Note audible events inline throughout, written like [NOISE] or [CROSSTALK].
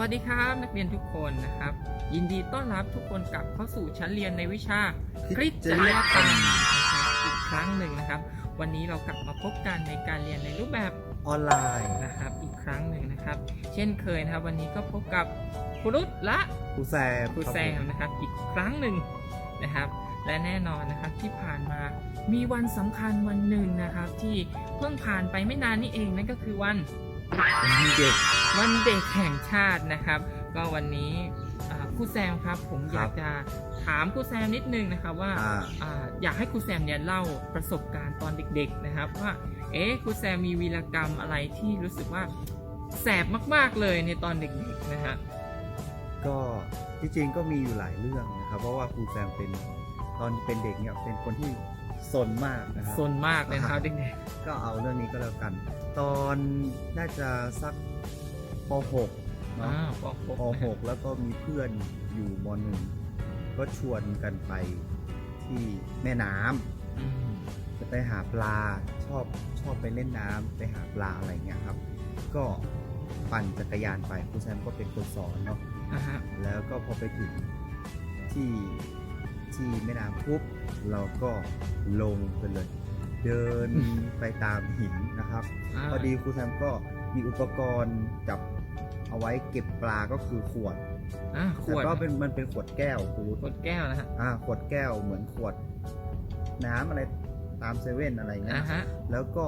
วัสดีครับนักเรียนทุกคนนะครับ ยินดีต้อนรับทุกคนกลับเข้าสู่ชั้นเรียนในวิชาคริสจริยธรรมนะครับอีกครั้งหนึ่งนะครับ วันนี้เรากลับมาพบกันในการเรียนในรูปแบบออนไลน์นะครับ อีกครั้งหนึ่งนะครับ เช่นเคยนะครับ วันนี้ก็พบกับครูรุตและครูแซมครูแซมนะครับ อีกครั้งหนึ่งนะครับ และแน่นอนนะครับที่ผ่านมามีวันสำคัญวันหนึ่งนะครับ ที่เพิ่งผ่านไปไม่นานนี้เองนั่นก็คือวัน วันที่เด็กวันเด็กแห่งชาตินะครับ ก็วันนี้อ่าครูแซมครับ ผมครับอยากจะถามครูแซมนิดนึงนะครับว่าอ่าอ่าอยากให้ครูแซมเนี่ยเล่าประสบการณ์ตอนเด็ก ๆนะครับ ว่า เอ๊ะครูแซมมีวีรกรรมอะไรที่รู้สึกว่าแสบมาก ๆเลยในตอนเด็กๆนะฮะก็ที่จริงก็มีอยู่หลายเรื่องนะครับ เพราะว่าครูแซมเป็นตอนเป็นเด็กเนี่ยเป็นคนที่ สนมากนะครับซนมากเลยนะครับเด็กก็เอาเรื่องนี้ก็แล้วกัน ตอนน่าจะสักป .6 ๆเนาะอ่าปป .6 .6 แล้วก็มีเพื่อนอยู่ม .1 ก็ชวนกันไปที่แม่น้ำ อืม จะไปหาปลาชอบชอบไปเล่นน้ำไปหาปลาอะไรเงี้ยครับ ก็ปั่นจักรยานไปครูแซมก็เป็นคนสอนเนาะอ่าฮะแล้วก็พอไปถึงที่ ที่แม่น้ำปุ๊บเราก็ลงไปเลย เดินไปตามหินนะครับาพอดีครูแซมก็มีอุปกรณ์จับเอาไว้เก็บปลาก็คือขวดอ่าขแต่วดก็เป็นมันเป็นขวดแก้วครูรู้ขวดแก้วนะฮะอ่าขวดแก้วเหมือนขวด น้ำอะไรตามเซเว่นอะไรเงี้อ่ายฮะแล้วก็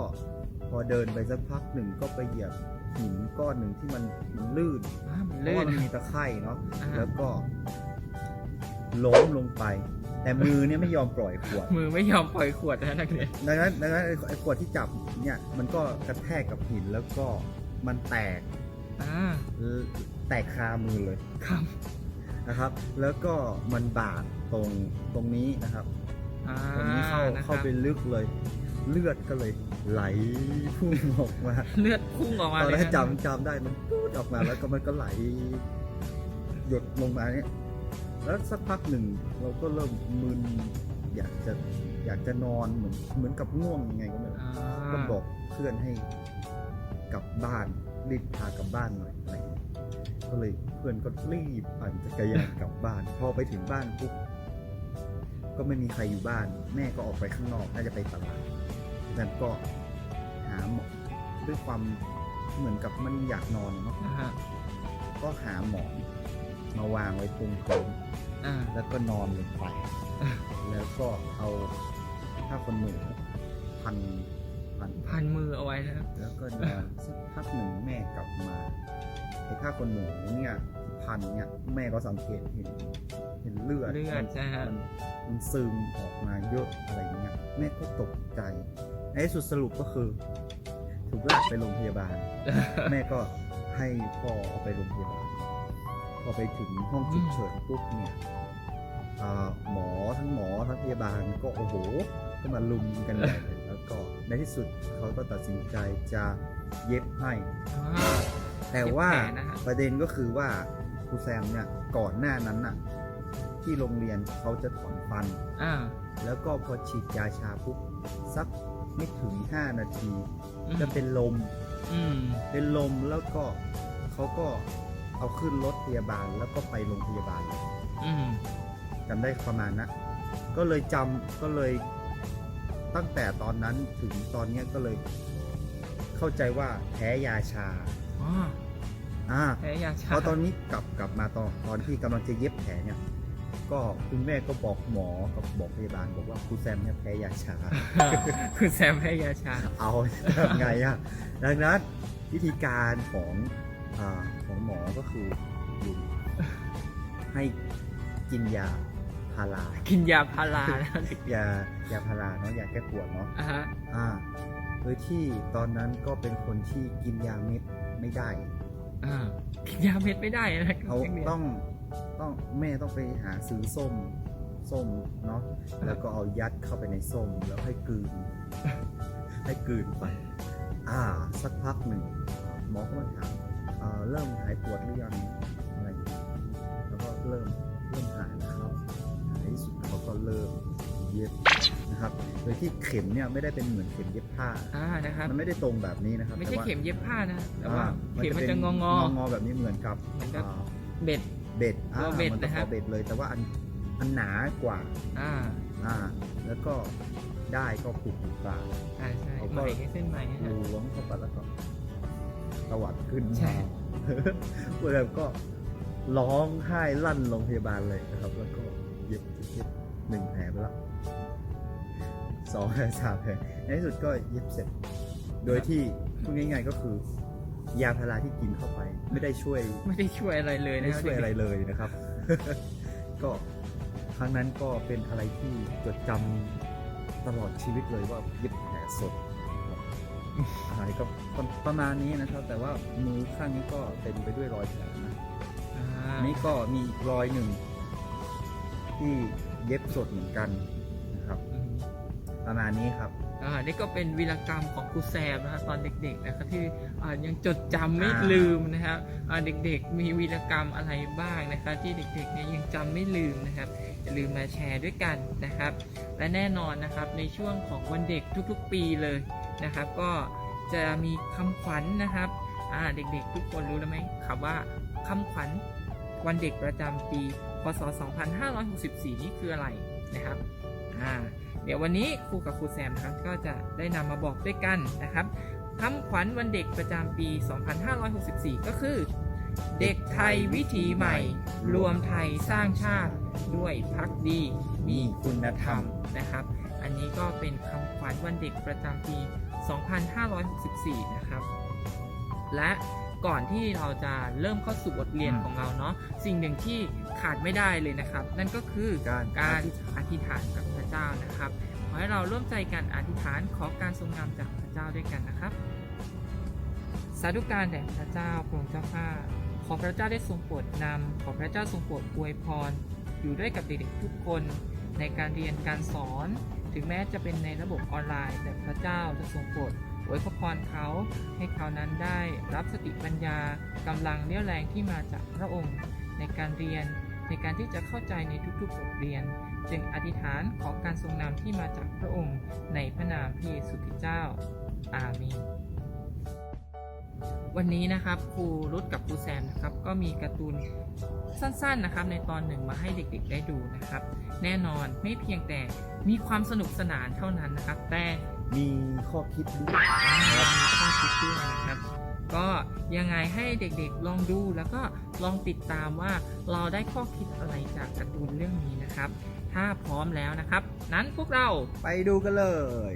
พอเดินไปสักพักหนึ่งก็ไปเหยียบหินก้อนหนึ่งที่มันมันลื่นอ่ามันเพราะลื่ว่านมันมีตะไคร่เนาะอ่าฮะแล้วก็ ล้มลงไป แต่มือเนี่ยไม่ยอมปล่อยขวดมือไม่ยอมปล่อยขวดนะฮะนักเรียนดังนั้นดังนั้นไอ้ไอ้ขวดที่จับเนี่ยมันก็กระแทกกับหินแล้วก็มันแตกอ่าแตกคามือเลยครับนะครับ แล้วก็มันบาดตรงตรงนี้นะครับอ่าตรงนี้เข้านะครับเข้าไปลึกเลย เลือดก็เลยไหลพุ่งออกมาเลือดพุ่งออกมาตอนเลยแรกนะจำจำได้มันปูดออกมาแล้วก็มันก็ไหล หยดลงมาเนี่ย แล้วสักพักหนึ่งเราก็เริ่มมึนอยากจะอยากจะนอนเหมือนเหมือนกับง่วงยังไงก็ไม่รู้อ่าก็บอกเพื่อนให้กลับบ้านรีบพากลับบ้านหน่อยอะไรอย่างเงี้ยก็เลยเพื่อนก็รีบปั่นจักรยานกลับบ้าน พอไปถึงบ้านปุ๊บก็ไม่มีใครอยู่บ้าน แม่ก็ออกไปข้างนอกน่าจะไปตลาดดังนั้นก็หาหมอด้วยความเหมือนกับมันอยากนอนเนาะอ่าฮะก็หาหมอน มาวางไว้ตรงพื้นอ่าแล้วก็นอนลงไป แล้วก็เอาผ้าขนหนูพันพันพันมือเอาไว้นะครับ แล้วก็นอนสักพักหนึ่งแม่กลับมาไอ้ผ้าขนหนูเนี่ยที่พันเนี่ยแม่ก็สังเกตเห็นเห็นเลือดเลือดมันใช่ฮะ มันมันซึมออกมาเยอะอะไรเงี้ยแม่ก็ตกใจในที่สุดสรุปก็คือ ถูกลากไปโรงพยาบาล แม่ก็ให้พ่อเอาไปโรงพยาบาล พอไปถึงห้องฉุกเฉินปุ๊บเนี่ยอ่าหมอทั้งหมอทั้งพยาบาลก็โอ้โหก็มาลุมกันใหญ่เลยแล้วก็ในที่สุดเขาก็ตัดสินใจจะเย็บให้อ่าแต่ว่าเย็บแผลนะฮะประเด็นก็คือว่าครูแซมเนี่ยก่อนหน้านั้นน่ะที่โรงเรียนเขาจะถอนฟันอ่าแล้วก็พอฉีดยาชาปุ๊บสักไม่ถึง 5 นาทีอืมจะเป็นลมอืมเป็นลมแล้วก็เขาก็ เอาขึ้นรถพยาบาลแล้วก็ไปโรงพยาบาลเลยอืมจำได้ประมาณนะก็เลยจำก็เลยตั้งแต่ตอนนั้นถึงตอนเนี้ยก็เลย เข้าใจว่าแพ้ยาชาอ๋ออ่าแพ้ยาชาพอตอนนี้กลับกลับมาตอนตอนที่กำลังจะเย็บแผลเนี่ย ก็คุณแม่ก็บอกหมอกับบอกพยาบาลบอกว่าครูแซมเนี่ยแพ้ยาชาคือแซมแพ้ยาชา เอาทำไงอะดังนั้นวิธีการของอา ของหมอก็คืออยู่ให้กินยาพารากินยาพารานะยายาพาราเนาะยาแก้ปวดเนาะอ่าฮะอ่าโดยที่ตอนนั้นก็เป็นคนที่กินยาเม็ดไม่ได้ อ่ากินยาเม็ดไม่ได้นะเขานักรียนต้องต้องแม่ต้องไปหาซื้อส้มส้มเนาะแล้วก็เอายัดเข้าไปในส้มแล้วให้กลืน ให้กลืนไป อ่า สักพักหนึ่งหมอก็มาถาม เอ่อเริ่มหายปวดหรือยังอะไรอย่างเงี้ยแล้วก็เริ่มเริ่มหายนะครับในที่สุดเขาก็เริ่มเย็บนะครับโดยที่เข็มเนี่ยไม่ได้เป็นเหมือนเข็มเย็บผ้าอ่านะครับมันไม่ได้ตรงแบบนี้นะครับไม่ใช่แต่ว่าเข็มเย็บผ้านะแต่ว่าอ่เข็มมันป็จะงองงองอๆแบบนี้เหมือนกับเหมือนกับอ่าเบ็ดเบ็ดอ่าตัวเบ็ดหมือนะครับตเบ็ดเลยแต่ว่าอันอันหนากว่าอ่าอ่าแล้วก็ได้ก็ผูกผูกปลาใช่ใช่เขาไหก็มเส้นไหมนะฮะล้วงเข้าไปแล้วก็ ตวัดขึ้นใช่เมื่อก็ร้องไห้ลั่นโรงพยาบาลเลยนะครับ แล้วก็เย็บเย็บหนึ่งแผลไปแล้วสองแผลสามแผลในที่สุดก็เย็บเสร็จ โดยที่พูดง่ายๆก็คือ ยาพาราที่กินเข้าไป ไม่ได้ช่วย ไม่ได้ช่วยอะไรเลยนะไม่ครับช่วยอะไรเด็กเลยนะครับ ก็ครั้งนั้นก็เป็นอะไรที่จดจำตลอดชีวิตเลยว่าเย็บแผลสดครับ อะไรก็ประประมาณนี้นะครับ แต่ว่ามือข้างนี้ก็เต็มไปด้วยรอยแผลนะๆอ่าอันนี้ก็มีอีกรอยหนึ่ง ที่เย็บสดเหมือนกันนะครับอืมประมาณนี้ครับอ่านี่ก็เป็นวีรกรรมของครูแซมนะฮะตอนเด็กๆนะครับที่อ่ายังจดจำไม่อ่า ลืมนะครับอ่าเด็กๆมีวีรกรรมอะไรบ้างนะครับที่เด็กๆเนี่ยยังจำไม่ลืมนะครับอย่าลืมมาแชร์ด้วยกันนะครับ และแน่นอนนะครับในช่วงของวันเด็กทุกๆปีเลย นะครับ ก็จะมีคำขวัญนะครับเด็กๆ ทุกคนรู้แล้วไหมครับว่าคำขวัญวันเด็กประจำปีพศ 2564 นี่คืออะไรนะครับเดี๋ยววันนี้ครูกับครูแซมนะครับก็จะได้นำมาบอกด้วยกันนะครับคำขวัญวันเด็กประจำปี 2564 ก็คือ เด็กไทยวิถีใหม่ รวมไทยสร้างชาติด้วยพักดีมีคุณธรรมนะครับ อันนี้ก็เป็นคำขวัญวันเด็กประจำปี 2564 นะครับ และก่อนที่เราจะเริ่มเข้าสู่บทเรียนอืมของเราเนาะสิ่งหนึ่งที่ขาดไม่ได้เลยนะครับ นั่นก็คือการการอธิษฐานอธิษฐานกับพระเจ้านะครับขอให้เราร่วมใจกันอธิษฐานขอการทรงนำจากพระเจ้าด้วยกันนะครับ สาธุการแด่พระเจ้าพระองค์เจ้าข้าขอพระเจ้าได้ทรงโปรดนำขอพระเจ้าทรงโปรดอวยพร อยู่ด้วยกับเด็กๆทุกคนในการเรียนการสอน ถึงแม้จะเป็นในระบบออนไลน์ แต่พระเจ้าจะทรงโปรดอวยพรเขาให้เขานั้นได้รับสติปัญญากำลังเรี่ยวแรงที่มาจากพระองค์ ในการเรียนในการที่จะเข้าใจในทุกๆบทเรียน จึงอธิษฐานขอการทรงนำที่มาจากพระองค์ ในพระนามพระเยซูคริสต์เจ้า อาเมน วันนี้นะครับครูรุดกับครูแซมนะครับก็มีการ์ตูนสั้นๆนะครับในตอนหนึ่งมาให้เด็กๆได้ดูนะครับ แน่นอนไม่เพียงแต่มีความสนุกสนานเท่านั้นนะครับ แต่มีข้อคิดด้วยมีข้อคิดด้วยนะครับ ก็ยังไงให้เด็กๆลองดูแล้วก็ลองติดตามว่าเราได้ข้อคิดอะไรจากการ์ตูนเรื่องนี้นะครับ ถ้าพร้อมแล้วนะครับ นั้นพวกเราไปดูกันเลย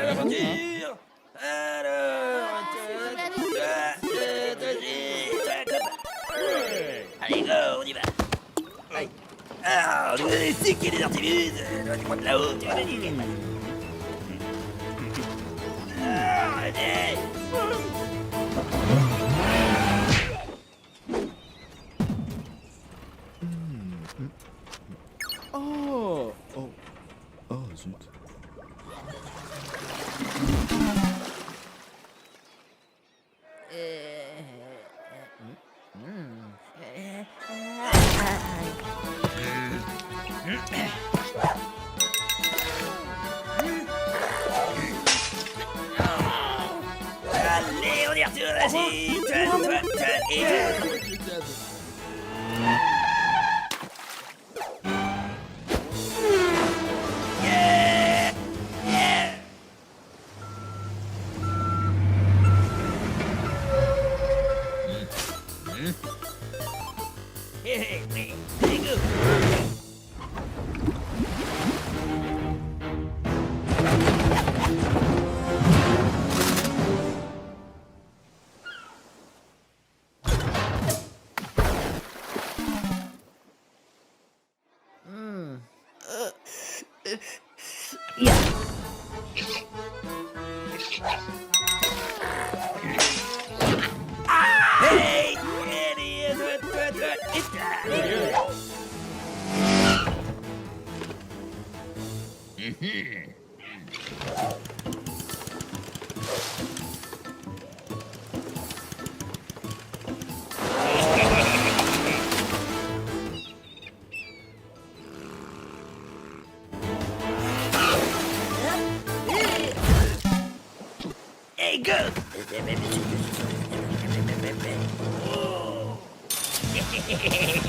Hein alors, ah, Allez, go, on y va. Ah, c'est qui les artifices. Donnez-moi de là-haut, tu しい。Yeah. good. [LAUGHS]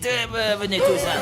Треба виникуся.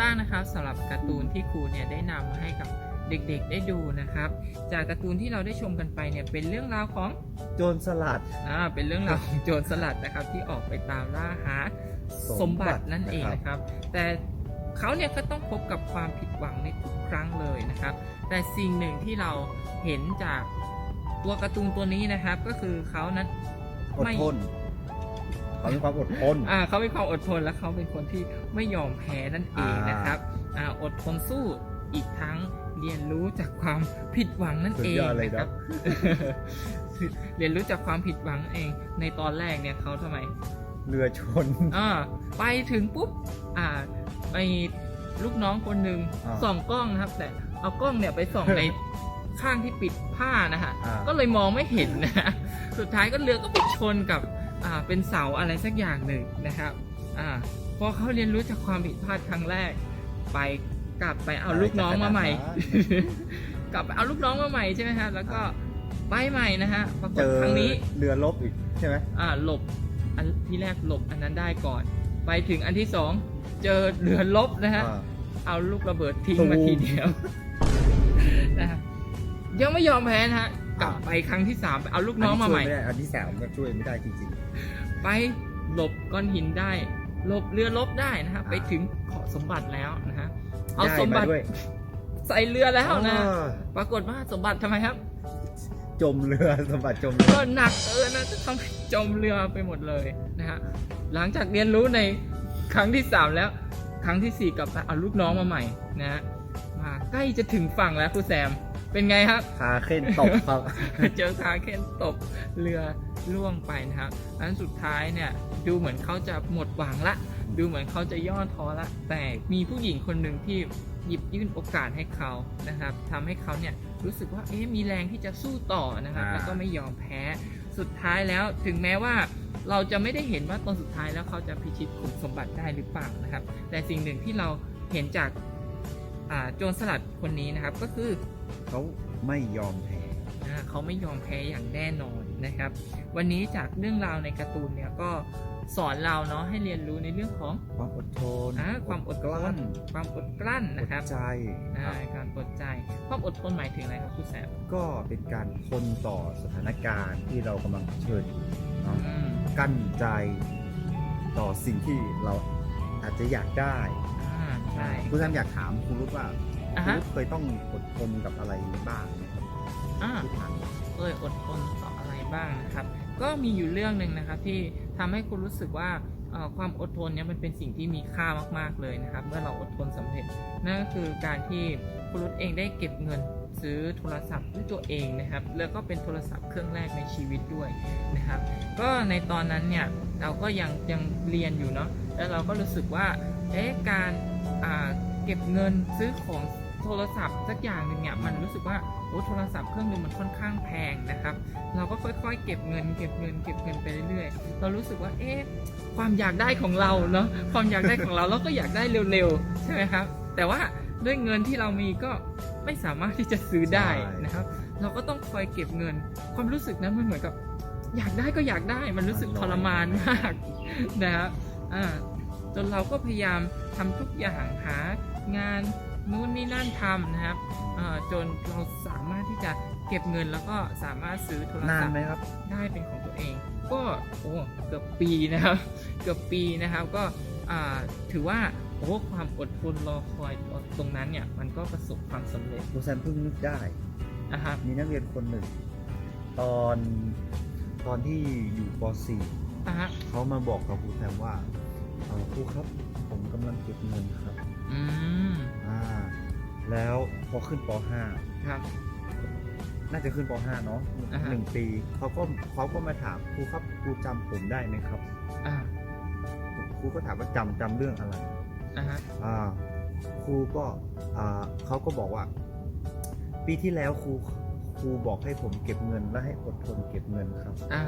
บ้างนะครับสำหรับการ์ตูนที่ครูเนี่ยได้นำมาให้กับเด็กๆได้ดูนะครับ จากการ์ตูนที่เราได้ชมกันไปเนี่ยเป็นเรื่องราวของโจรสลัด อ่าเป็นเรื่องราวของโจรสลัดนะครับที่ออกไปตามล่าหาสมบัตินั่นเองนะครับ แต่เขาเนี่ยก็ต้องพบกับความผิดหวังในทุกครั้งเลยนะครับ แต่สิ่งหนึ่งที่เราเห็นจากตัวการ์ตูนตัวนี้นะครับ ก็คือเขานั้นอดไม่ทน เขามีความอดทน อ่าเขามีความอดทนและเขาเป็นคนที่ไม่ยอมแพ้นั่นเองนะครับอ่าอดทนสู้อีกทั้งเรียนรู้จากความผิดหวังนั่นสุดเองยอดเลยนะคครัรับบเรียนรู้จากความผิดหวังเอง ในตอนแรกเนี่ยเขาทำไม เรือชนอ่าไปถึงปุ๊บ อ่าไปลูกน้องคนหนึ่งอ่าส่องกล้องนะครับ แต่เอากล้องเนี่ยไปส่องในข้างที่ปิดผ้านะฮะอ่าก็เลยมองไม่เห็นนะฮะสุดท้ายก็เรือก็ไปชนกับอ่า เป็นเสาอะไรสักอย่างหนึ่งนะครับอ่าพอเขาเรียนรู้จากความผิดพลาดครั้งแรก ไปกลับไปเอาลูกน้องมาใหม่ กลับไปเอาลูกน้องมาใหม่ใช่ไหมฮะแล้วก็ไปใหม่นะฮะปรากเจฏอครั้งนี้เรือลบอีกใช่ไหมอ่าหลบอันที่แรกหลบอันนั้นได้ก่อน ไปถึงอันที่สองเจอเรือลบนะฮะอ่าเอาลูกระเบิดทิ้งตูมมาทีเดียวนะฮะยังไม่ยอมแพ้นะฮะ กลับไปครั้งที่สามไปเอาลูกน้องมาใหม่นที่ช่วยไได้อันที่สามก็ช่วยไม่ได้จริง ไปหลบก้อนหินได้หลบเรือลบได้นะฮะอ่า ไปถึงเกาะสมบัติแล้วนะฮะๆเอาได้สมบัติด้วยใส่เรือแล้วนะ อ๋อปรากฏว่าสมบัติทำไมครับ จมเรือสมบัติจมเรือ ก็หนักเออนะจะทำให้จมเรือไปหมดเลยนะฮะหลังจากเรียนรู้ในครั้งที่สามแล้ว ครั้งที่สี่กลับไปเอาลูกน้องมาใหม่นะฮะมาใกล้จะถึงฝั่งแล้วครูแซมไป เป็นไงครับ ขาเข่นตกครับ เจอคาเคนตบเรือล่วงไปนะครับอันสุดท้ายเนี่ยดูเหมือนเขาจะหมดหวังละ ดูเหมือนเขาจะย่อท้อละ แต่มีผู้หญิงคนหนึ่งที่หยิบยื่นโอกาสให้เขานะครับทำให้เขาเนี่ยรู้สึกว่าเอ๊ะมีแรงที่จะสู้ต่อนะครับ อ่า แล้วก็ไม่ยอมแพ้สุดท้ายแล้วถึงแม้ว่าเราจะไม่ได้เห็นว่าตอนสุดท้ายแล้วเขาจะพิชิตขุมสมบัติได้หรือเปล่านะครับ แต่สิ่งหนึ่งที่เราเห็นจากอ่าโจรสลัดคนนี้นะครับ ก็คือ เขาไม่ยอมแพ้อ่าเขาไม่ยอมแพ้อย่างแน่นอนนะครับ วันนี้จากเรื่องราวในการ์ตูนเนี่ยก็สอนเราเนาะให้เรียนรู้ในเรื่องของความอดทนอ่าความอดกลั้น ความอดกลั้นอนะดครับใจอ่าการอดใจ ความอดทนหมายถึงอะไรครับคุณแซมก็เป็นการทนต่อสถานการณ์ที่เรากำลังเผชิญอยู่เนาะอืมกั้นใจต่อสิ่งที่เราอาจจะอยากได้อ่าใช่คุณแซมอยากถามครูรุตว่า อ่าครูฮะรุตเคยต้องอดทนกับอะไรบ้างไหมครับอ่าที่ผ่านมาเคยอดทนต่ออะไรบ้างนะครับ ก็มีอยู่เรื่องหนึ่งนะครับที่ทำให้คุณรู้สึกว่าเอ่อความอดทนเนี่ยมันเป็นสิ่งที่มีค่ามากๆเลยนะครับ เมื่อเราอดทนสำเร็จ นั่นก็คือการที่คุณรุตเองได้เก็บเงินซื้อโทรศัพท์ด้วยตัวเองนะครับ แล้วก็เป็นโทรศัพท์เครื่องแรกในชีวิตด้วยนะครับ ก็ในตอนนั้นเนี่ยเราก็ยังยังเรียนอยู่เนาะแล้วเราก็รู้สึกว่าเอ๊ะการอ่าเก็บเงินซื้อของ โทรศัพท์สักอย่างหนึ่งเนี่ยมันรู้สึกว่าโอ้โทรศัพท์เครื่องหนึงมันค่อนข้างแพงนะครับ เราก็ค่อยๆ เก็บเงิน เก็บเงิน เก็บเงินไปเรื่อยๆ เรารู้สึกว่าเอ๊ะความอยากได้ของเราเนาะความอยากได้ของเราเราก็อยากได้เร็วๆใช่ไหมครับ แต่ว่าด้วยเงินที่เรามีก็ไม่สามารถที่จะซื้อได้นะครับ เราก็ต้องคอยเก็บเงิน ความรู้สึกนั้นมันเหมือนกับ อยากได้ก็อยากได้มันรู้สึกทรมานมากนะครับอ่าจนเราก็พยายามทำทุกอย่างหางาน นู่นนี่นั่นทำนะครับอ่าจนเราสามารถที่จะเก็บเงินแล้วก็สามารถซื้อโทรนานศัพท์ไหมครับได้เป็นของตัวเอง ก็โอ้เกือบปีนะครับ เกือบปีนะครับก็อ่าถือว่าโอ้ความอดทนรอคอยตรงนั้นเนี่ยมันก็ประสบความสำเร็จครูแซมเพิ่งนึกได้นะครับมีนักเรียนคนหนึ่ง ตอนตอนที่อยู่ปอะฮะ .4 เขามาบอกกับครูแซมว่าเอ่อครูครับ ผมกำลังเก็บเงินครับ อืมอ่าแล้วพอขึ้นป ครับ .5 น่าจะขึ้นป .5 เนาะอ่าฮะ หนึ่งปีเขาก็เขาก็มาถามครูครับครูจำผมได้ไหมครับอ่าครูก็ถามว่าจำจำเรื่องอะไรอะฮะอ่าครูก็อ่าเขาก็บอกว่า ปีที่แล้วครูครูบอกให้ผมเก็บเงินและให้อดทนเก็บเงินครับอ่า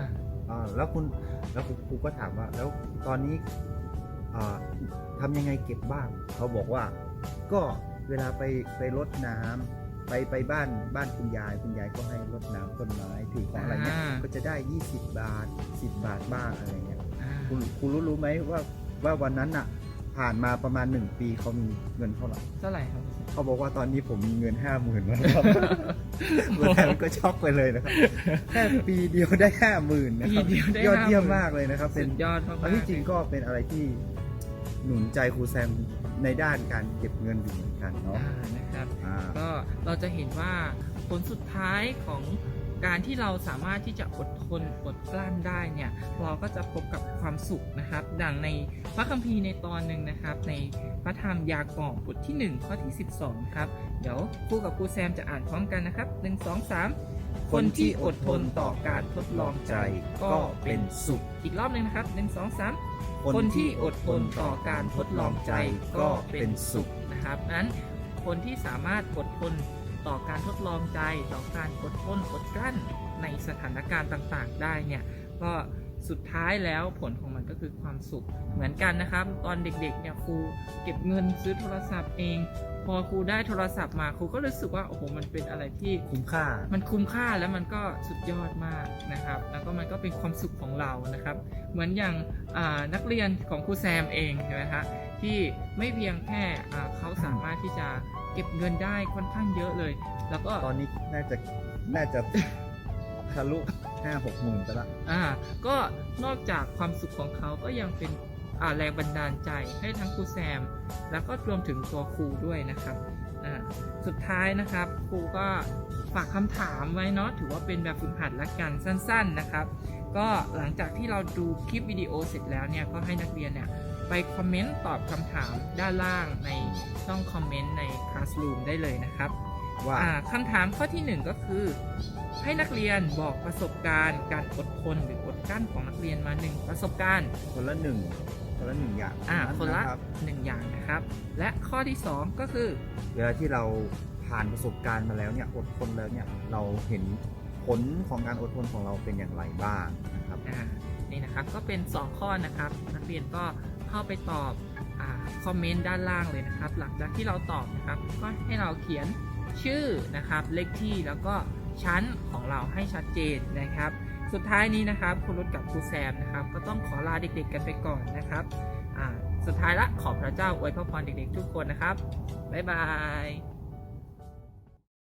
อ่าแล้วคุณแล้วครูครูก็ถามว่า แล้วตอนนี้อ่า ทำยังไงเก็บบ้าง เขาบอกว่าก็เวลาไปไปรดน้ำไปไปบ้านบ้านคุณยาย คุณยายก็ให้รดน้ำต้นไม้ถือของอะไรเงี้ยอ่าก็จะได้ 20 บาท 10 บาทบ้างอะไรเงี้ยอ่าคุณคุณรู้รู้ไหมว่าว่าวันนั้นอะผ่านมาประมาณหนึ่งปีเขามีเงินเท่าไหร่เท่าไหร่ครับเขาบอกว่าตอนนี้ผมมีเงินห้าหมื่นแล้วครับเมื่อไหร่ก็ช็อกไปเลยนะครับแค่ปีเดียวได้ห้าหมื่นนะปีครับเดียวได้ยอดเยี่ยม50,000มากเลยนะครับสุเป็นดยอดมากๆอันที่จริงก็เป็นอะไรที่ หนุนใจครูแซมในด้านการเก็บเงินอยู่เหมือนกันเนาะ อ่านะครับอ่า ก็เราจะเห็นว่าผลสุดท้ายของการที่เราสามารถที่จะอดทนอดกลั้นได้เนี่ยเราก็จะพบกับความสุขนะครับ ดังในพระคัมภีร์ในตอนหนึ่งนะครับ ในพระธรรมยากอบบทที่ 1 ข้อที่ 12 ครับ เดี๋ยวครูกับครูแซมจะอ่านพร้อมกันนะครับ 1 2 3 คนที่อดทนต่อการทดลองใจก็เป็นสุข อีกรอบหนึ่งนะครับ1 2 3คนที่อดทนต่อการทดลองใจก็เป็นสุขนะครับนั้นคนที่สามารถอดทนต่อการทดลองใจ ต่อการอดทนอดกลั้นในสถานการณ์ต่างๆ ได้เนี่ยก็สุดท้ายแล้วผลของมันก็คือความสุขเหมือนกันนะครับ ตอนเด็กๆเนี่ยครูเก็บเงินซื้อโทรศัพท์เอง พอครูได้โทรศัพท์มาครูก็รู้สึกว่าโอ้โหมันเป็นอะไรที่คุ้มค่า มันคุ้มค่าแล้วมันก็สุดยอดมากนะครับ แล้วก็มันก็เป็นความสุขของเรานะครับ เหมือนอย่างอ่านักเรียนของครูแซมเองใช่ไหมฮะที่ไม่เพียงแค่อ่าเขาสามารถที่จะเก็บเงินได้ค่อนข้างเยอะเลย แล้วก็ตอนนี้น่าจะน่าจะทะลุห้าหกหมื่นไปละอ่าก็นอกจากความสุขของเขาก็ยังเป็นอ่า แรงบันดาลใจให้ทั้งครูแซม แล้วก็รวมถึงตัวครูด้วยนะครับสุดท้ายนะครับครูก็ฝากคำถามไว้เนาะถือว่าเป็นแบบฝึกหัดละกันสั้น ๆนะครับ ก็หลังจากที่เราดูคลิปวิดีโอเสร็จแล้วเนี่ยก็ให้นักเรียนเนี่ยไปคอมเมนต์ตอบคำถามด้านล่างในช่องคอมเมนต์ใน Classroom ได้เลยนะครับ ว่าอ่าคำถามข้อที่หนึ่งก็คือ ให้นักเรียนบอกประสบการณ์ การอดทนหรืออดกลั้นของนักเรียนมาหนึ่งประสบการณ์ คนละหนึ่งคนละหนึ่งอย่างอ่าเท่คนละรับหนึ่งอย่างนะครับ และข้อที่สองก็คือ เวลาที่เราผ่านประสบการณ์มาแล้วเนี่ยอดทนแล้วเนี่ยเราเห็นผลของการอดทนของเราเป็นอย่างไรบ้างนะครับอ่านี่นะครับก็เป็น 2 ข้อนะครับนักเรียนก็เข้าไปตอบอาคอมเมนต์ด้านล่างเลยนะครับ หลังจากที่เราตอบนะครับ ก็ให้เราเขียน ชื่อนะครับเลขที่แล้วก็ชั้นของเราให้ชัดเจนนะครับ สุดท้ายนี้นะครับคุณรุตกับครูแซมนะครับ ก็ต้องขอลาเด็กๆกันไปก่อนนะครับสุดท้ายละขอพระเจ้าอวยพรเด็กๆทุกคนนะครับบ๊ายบาย